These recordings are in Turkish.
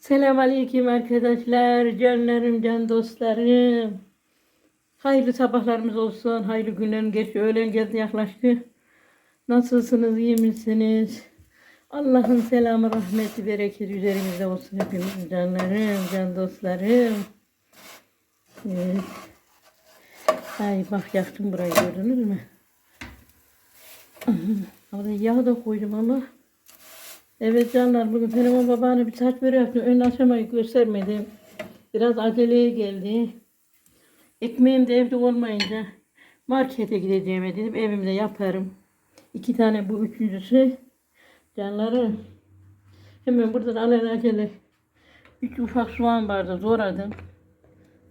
Selamünaleyküm arkadaşlar, canlarım, can dostlarım. Hayırlı sabahlarımız olsun, hayırlı günlerin geçti, öğlen geldi yaklaştı. Nasılsınız, iyi misiniz? Allah'ın selamı, rahmeti, bereketi üzerimizde olsun hepimizin canlarım, can dostlarım. Evet. Ay bak yaktım burayı gördünüz mü? Orada yağ da koydum ama Evet canlar bugün Fenomen babaanne bir saç böreği yaptım. Ön aşamayı göstermedim. Biraz aceleye geldi. Ekmeğim de evde olmayınca markete gideceğim dedim. Evimde yaparım. İki tane bu üçüncüsü. Canları hemen buradan alel acele üç ufak soğan vardı doğradım.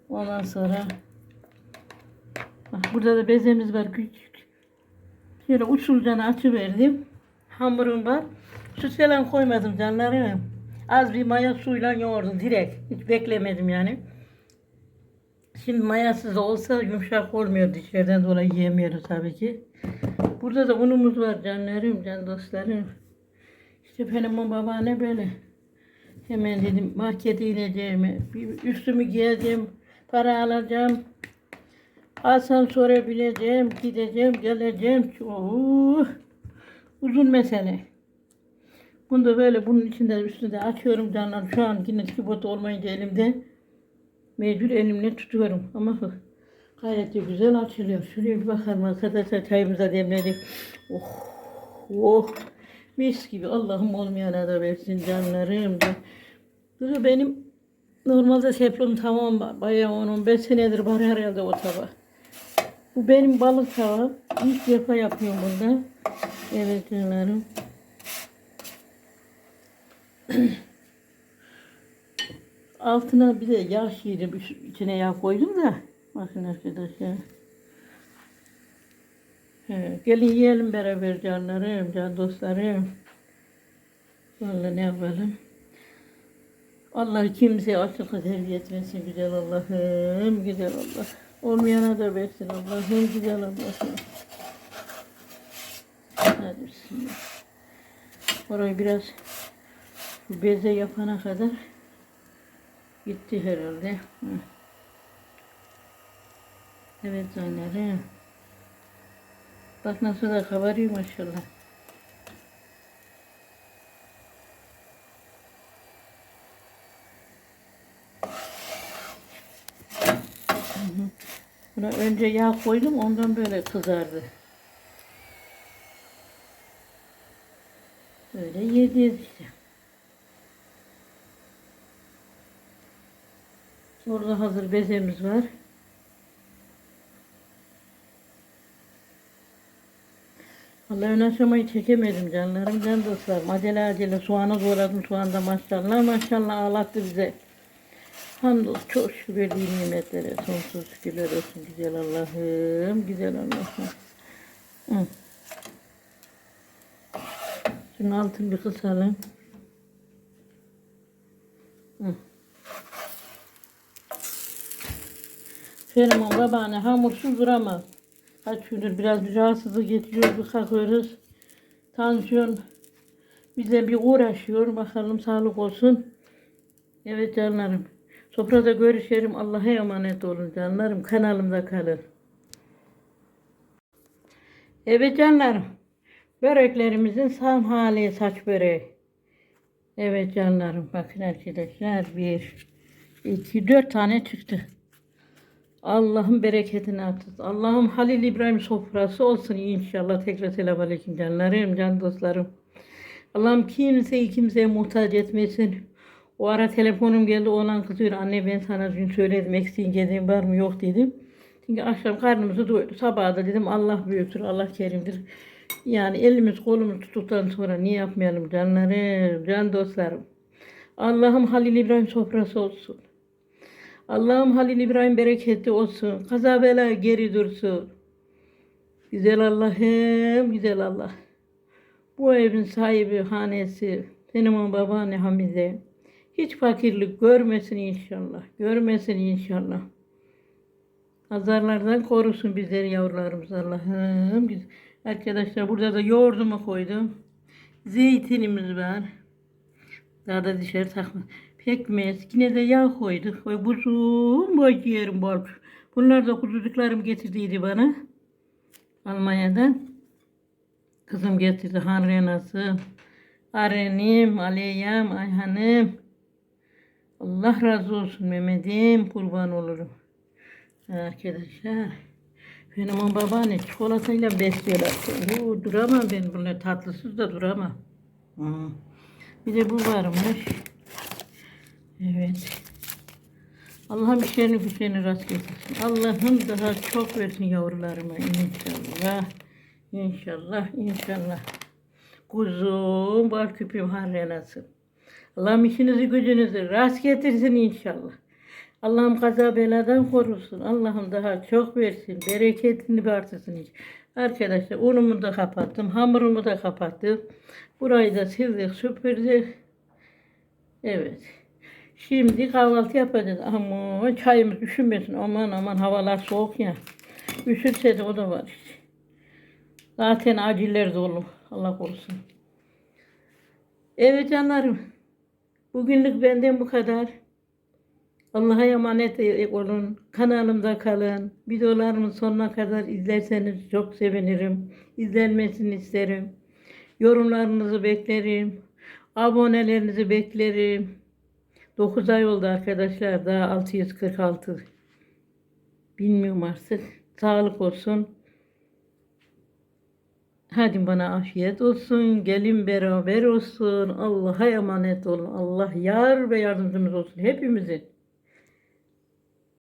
Ondan sonra bak burada da bezemiz var küçük. Şöyle usulcana açıverdim. Hamurum var. Süt falan koymadım canlarım. Az bir maya suyla yoğurdum direkt. Hiç beklemedim yani. Şimdi mayasız olsa yumuşak olmuyor dışarıdan dolayı yiyemiyoruz tabii ki. Burada da unumuz var canlarım, can dostlarım. İşte benim o babaanne böyle. Hemen dedim markete ineceğim. Bir üstümü giyeceğim. Para alacağım. Asansöre bineceğim. Gideceğim, geleceğim. Oo, uzun mesele. Bunu da böyle bunun içinde üstünde açıyorum canlar. Şu an yine kibot olmayınca elimde mecbur elimle tutuyorum. Ama gayet de güzel açılıyor. Şuraya bir bakalım arkadaşlar çayımıza demledik. Oh, oh. Mis gibi Allah'ım olmayana da versin canlarım. Da benim normalde teflon tamam. Bayağı 10-15 senedir var herhalde o tava. Bu benim balık tava. İlk defa yapıyorum bunda. Evet canlarım. Altına bir de yağ şiirim üst- içine yağ koydum da. Bakın arkadaşlar. He, gelin yiyelim beraber canlarım, can dostlarım. Vallahi ne yapalım. Allah kimseye açlıkla terbiye etmesin güzel Allah'ım, güzel Allah. Olmayana da versin Allah'ım, güzel Allah'ım. Hadi bismillah. Orayı biraz beze yapana kadar gitti herhalde. Evet canlarım. Bak nasıl da kabarıyor maşallah. Buna önce yağ koydum ondan böyle kızardı. Böyle yediyiz Orada hazır bezemiz var. Vallahi ön aşamayı çekemedim canlarım, can dostlarım. Acele acele soğanı doğradım. Soğan da maşallah maşallah ağlattı bize. Hamdolsun çok şükür nimetlere sonsuz şükürler olsun güzel Allah'ım, güzel Allah'ım. Hı. Şunun altını bir kısalım. Fenomen babaanne hamursuz duramaz. Kaç gündür biraz bir rahatsızlık getiriyor, bir kalkıyoruz. Tansiyon bize bir uğraşıyor. Bakalım sağlık olsun. Evet canlarım. Sofrada görüşelim. Allah'a emanet olun canlarım. Kanalımda kalın. Evet canlarım. Böreklerimizin son hali saç böreği. Evet canlarım. Bakın arkadaşlar. Bir, iki, dört tane çıktı. Allah'ın bereketini artırsın. Allah'ım Halil İbrahim sofrası olsun inşallah. Tekrar selam aleyküm canlarım, can dostlarım. Allah'ım kimseyi kimseye muhtaç etmesin. O ara telefonum geldi oğlan kızıyor. Anne ben sana dün söyledim eksiğin gediğin var mı yok dedim. Çünkü akşam karnımızı doyurdu. Sabah da dedim Allah büyüktür, Allah kerimdir. Yani elimiz kolumuz tuttuktan sonra niye yapmayalım canlarım, can dostlarım. Allah'ım Halil İbrahim sofrası olsun. Allah'ım Halil İbrahim bereketli olsun. Kaza bela geri dursun. Güzel Allah'ım, güzel Allah. Bu evin sahibi, hanesi, benim o babaanne Hamize. Hiç fakirlik görmesin inşallah. Görmesin inşallah. Azarlardan korusun bizleri yavrularımız Allah'ım. Arkadaşlar burada da yoğurdumu koydum. Zeytinimiz var. Daha da dışarı takma. Pekmez. Yine de yağ koyduk. Ve buzum boy ciğerim bol. Bunlar da kuzucuklarım getirdiydi bana. Almanya'dan. Kızım getirdi Hanrenası. Arenim, Aleyam, Ayhan'ım. Allah razı olsun Mehmet'im. Kurban olurum. Arkadaşlar. Benim babaanne çikolatayla besliyorlar. Oo, duramam ben bunlar tatlısız da duramam. Hı. Bir de bu varmış. Evet. Allah'ım işlerini güçlerini rast getirsin. Allah'ım daha çok versin yavrularıma inşallah. İnşallah, inşallah. Kuzum, bal küpüm harrenasın. Allah'ım işinizi gücünüzü rast getirsin inşallah. Allah'ım kaza beladan korusun. Allah'ım daha çok versin. Bereketini artırsın. Arkadaşlar unumu da kapattım. Hamurumu da kapattım. Burayı da sildik, süpürdük. Evet. Şimdi kahvaltı yapacağız. Ama çayımız üşümesin. Aman aman havalar soğuk ya. Üşürse de o da var işte. Zaten aciller dolu. Allah korusun. Evet canlarım. Bugünlük benden bu kadar. Allah'a emanet olun. Kanalımda kalın. Videolarımın sonuna kadar izlerseniz çok sevinirim. İzlenmesini isterim. Yorumlarınızı beklerim. Abonelerinizi beklerim. 9 ay oldu arkadaşlar. Daha 646. Bilmiyorum artık. Sağlık olsun. Hadi bana afiyet olsun. Gelin beraber olsun. Allah'a emanet olun. Allah yar ve yardımcımız olsun. Hepimizin.